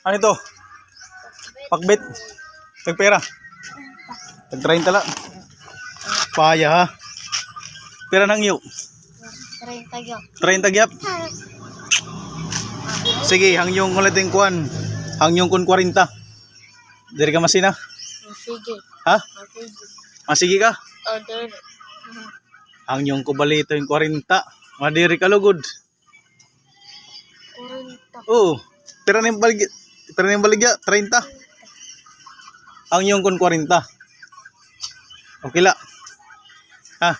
Ano ito? Pakbit. Tagpera. Tag 30 lang. Paya ha. Pera nang iyo. 30 gyud. 30 gyap. Sige, ulit yung kuan. Hangyong kun 40. Diri ka masina. Sige. Ha? Sige. Masigi ka? Order. Hangyong ko balito yung 40. Madiri ka lugod. 40. Oo. Pera na yung na yung baligya. 30. Hangyong kun 40. Okay la. Ha?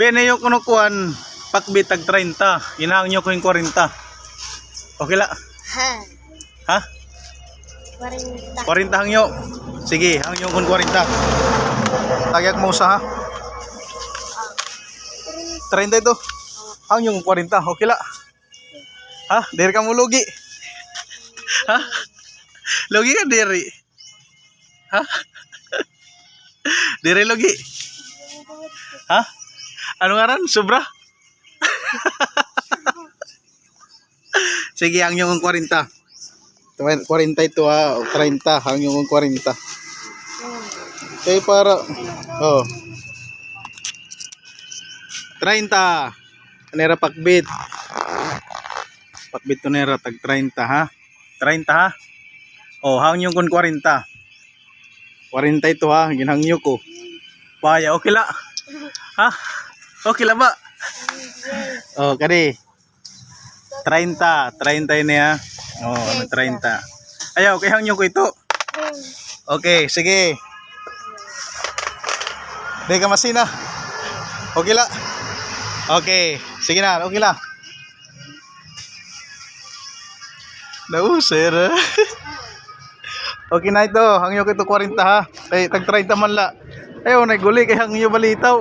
Bene yung kuno kuan. Pakbit tag 30. Inahangyo ko yung 40. Okay la. Ha. Ha? 40. 40 hangyo. Sige, hangyo kun 40. Tagyak mo sa ha. 30 ito. Hangyo kun 40. Okay la. Ha? Diri ka mo lugi. Ha? Lugi ka diri. Ha? Diri lugi. Ha? Ano ngaran? Sobra? Sige, hangyo kun 40. 40 ito ha, o 30, hangyo kong 40. Okay, para, oh. 30. Nera pakbit. Pakbit to nera, tag 30 ha. 30 ha. Oh, hangyo kong 40. 40 ito ha, ginhangyo ko. Paya, okay la. Ha? Okay la ba? Oh, kadi. 30, 30 niya. Oh, ano 30. Ayaw, kay hangyo ko ito. Okay, sige. Di ka masina. Okay la. Okay, sige na, okay la. Daw, sir. okay na ito, hangyo ko ito 40 ha. Kay tag 30 man la. Ayaw, naguli kay hangyo balitaw.